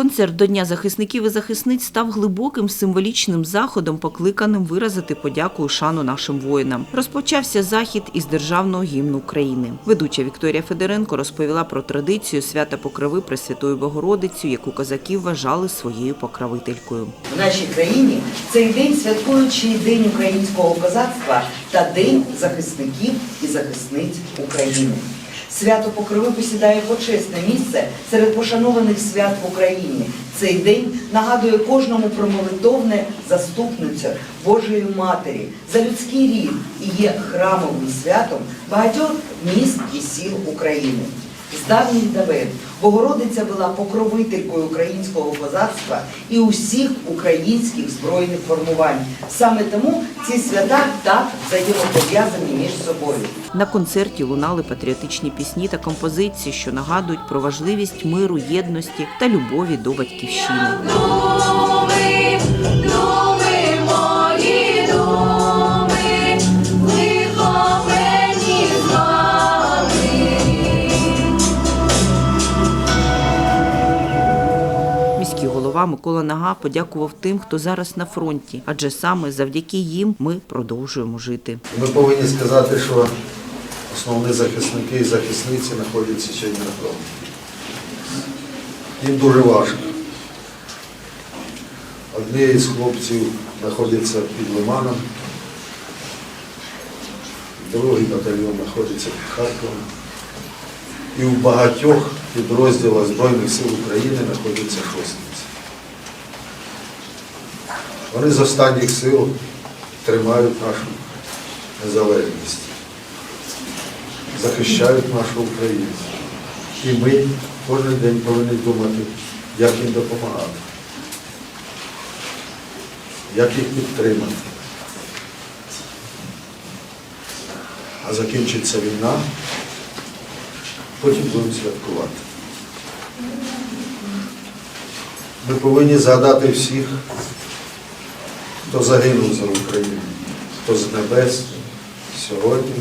Концерт до Дня захисників і захисниць став глибоким символічним заходом, покликаним виразити подяку і шану нашим воїнам. Розпочався захід із державного гімну України. Ведуча Вікторія Федоренко розповіла про традицію свята Покрови Пресвятою Богородицю, яку козаки вважали своєю покровителькою. В нашій країні цей день святкуючий День українського козацтва та День захисників і захисниць України. Свято Покрови посідає почесне місце серед пошанованих свят в Україні. Цей день нагадує кожному про молитовне заступницю Божої Матері за людський рід і є храмовим святом багатьох міст і сіл України. З давніх давен Богородиця була покровителькою українського козацтва і усіх українських збройних формувань. Саме тому ці свята так взаємопов'язані між собою. На концерті лунали патріотичні пісні та композиції, що нагадують про важливість миру, єдності та любові до батьківщини. Голова Микола Нага подякував тим, хто зараз на фронті, адже саме завдяки їм ми продовжуємо жити. Ми повинні сказати, що основні захисники і захисниці знаходяться сьогодні на фронті. Їм дуже важко. Одні з хлопців знаходиться під Лиманом, другий батальйон знаходиться під Харковом. І в багатьох підрозділах Збройних сил України знаходяться шостниці. Вони з останніх сил тримають нашу незалежність, захищають нашу Україну. І ми кожен день повинні думати, як їм допомагати, як їх підтримати. А закінчиться війна, потім будемо святкувати. Ми повинні згадати всіх, хто загинув за Україну, хто з небес сьогодні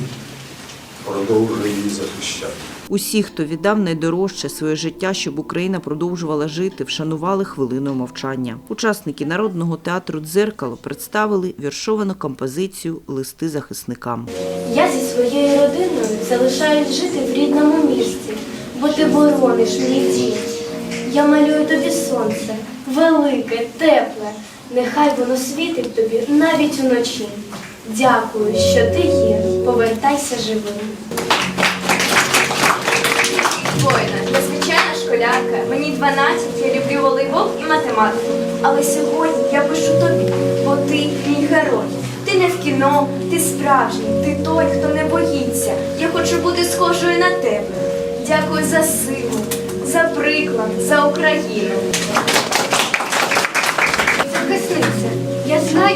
продовжує її захищати. Усі, хто віддав найдорожче своє життя, щоб Україна продовжувала жити, вшанували хвилиною мовчання. Учасники народного театру Дзеркало представили віршовану композицію Листи захисникам. Я зі своєю родиною залишаюсь жити в рідному місті, бо ти борониш мій дім. Я малюю тобі сонце, велике, тепле, нехай воно світить тобі навіть уночі. Дякую, що ти є, повертайся живим. Воїна, звичайна школярка, мені 12, я люблю волейбол і математику. Але сьогодні я пишу тобі, бо ти мій герой. Ти не в кіно, ти справжній, ти той, хто не боїться. Я хочу бути схожою на тебе. Дякую за силу, за приклад, за Україну.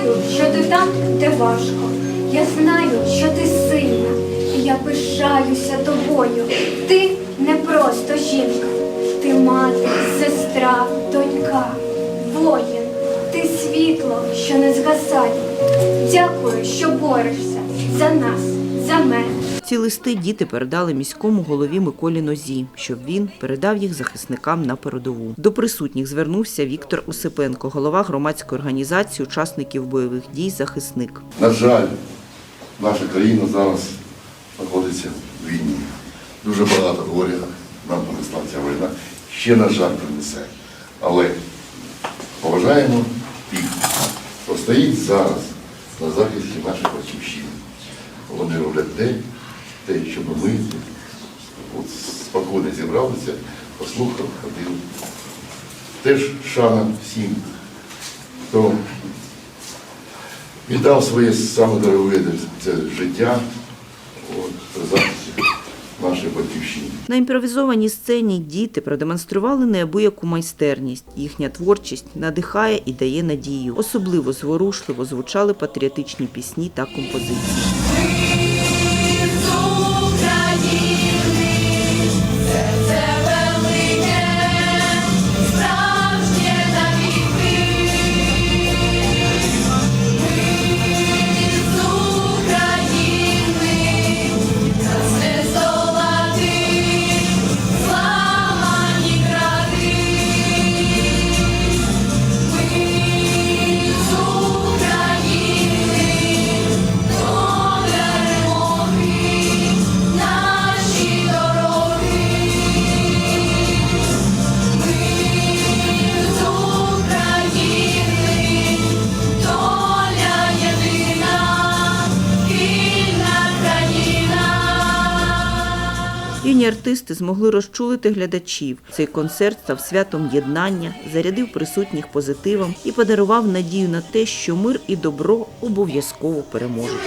Знаю, що ти там, де важко. Я знаю, що ти сильна, і я пишаюся тобою. Ти не просто жінка, ти мати, сестра, донька, воїн, ти світло, що не згасає. Дякую, що борешся за нас, за мене. Ці листи діти передали міському голові Миколі Нозі, щоб він передав їх захисникам на передову. До присутніх звернувся Віктор Осипенко, голова громадської організації учасників бойових дій Захисник. На жаль, наша країна зараз знаходиться в війні. Дуже багато горя нам принесла ця війна. Ще, на жаль, принесе. Але поважаємо тих, хто стоїть зараз на захисті нашої батьківщини. Вони роблять те, те, щоб ми от, спокійно зібралися, послухали, ходили. Теж шана всім, хто віддав своє саме це життя от, при захисті нашої батьківщини. На імпровізованій сцені діти продемонстрували неабияку майстерність. Їхня творчість надихає і дає надію. Особливо зворушливо звучали патріотичні пісні та композиції. Юні артисти змогли розчулити глядачів. Цей концерт став святом єднання, зарядив присутніх позитивом і подарував надію на те, що мир і добро обов'язково переможуть.